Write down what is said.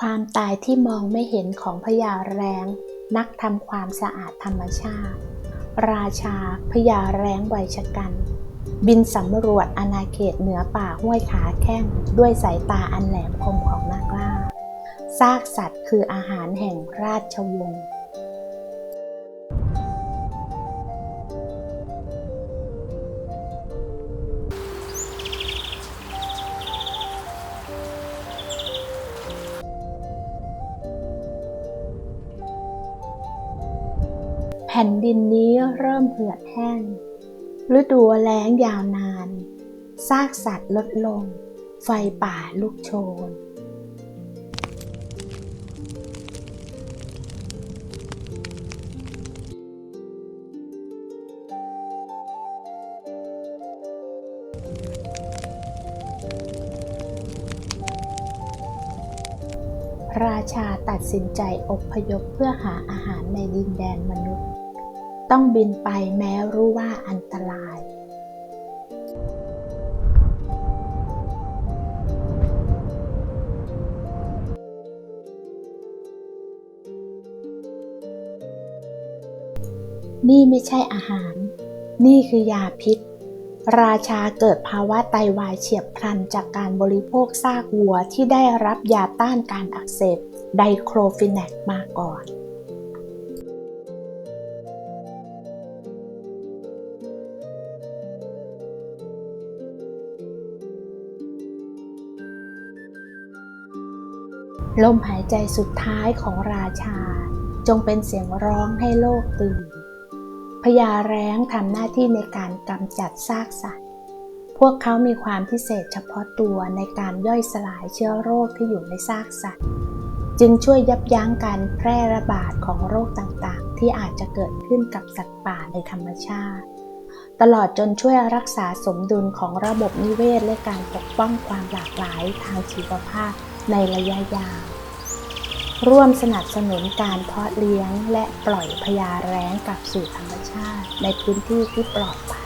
ความตายที่มองไม่เห็นของพญาแรงนักทำความสะอาดธรรมชาติ ราชาพญาแรงไวยชกัน บินสำรวจอาณาเขตเหนือป่าห้วยขาแข้งด้วยสายตาอันแหลมคมของนักล่าซากสัตว์คืออาหารแห่งราชวงศ์ ผ่นดินนี้เริ่มเหือดแห้ง ฤดูแล้งยาวนาน ซากสัตว์ลดลง ไฟป่าลุกโชน ราชาตัดสินใจอพยพเพื่อหาอาหารในดินแดนมนุษย์ ต้องบินไปแม้รู้ว่าอันตรายนี่ไม่ใช่อาหาร นี่คือยาพิษ ราชาเกิดภาวะไตวายเฉียบพลันจากการบริโภคซากวัวที่ได้รับยาต้านการอักเสบไดโครฟินแนกมาก่อน ลมหายใจสุดท้ายของราชา จงเป็นเสียงร้องให้โลกตื่นพญาแร้งทำหน้าที่ในการกำจัดซากสัตว์ พวกเขามีความพิเศษเฉพาะตัวในการย่อยสลายเชื้อโรคที่อยู่ในซากสัตว์ จึงช่วยยับยั้งการแพร่ระบาดของโรคต่างๆ ที่อาจจะเกิดขึ้นกับสัตว์ป่าในธรรมชาติ ตลอดจนช่วยรักษาสมดุลของระบบนิเวศและการปกป้องความหลากหลายทางชีวภาพ ในระยะยาว ร่วมสนับสนุนการเพาะเลี้ยงและปล่อยพยาแร้งกลับสู่ธรรมชาติ ในพื้นที่ที่ปลอดภัย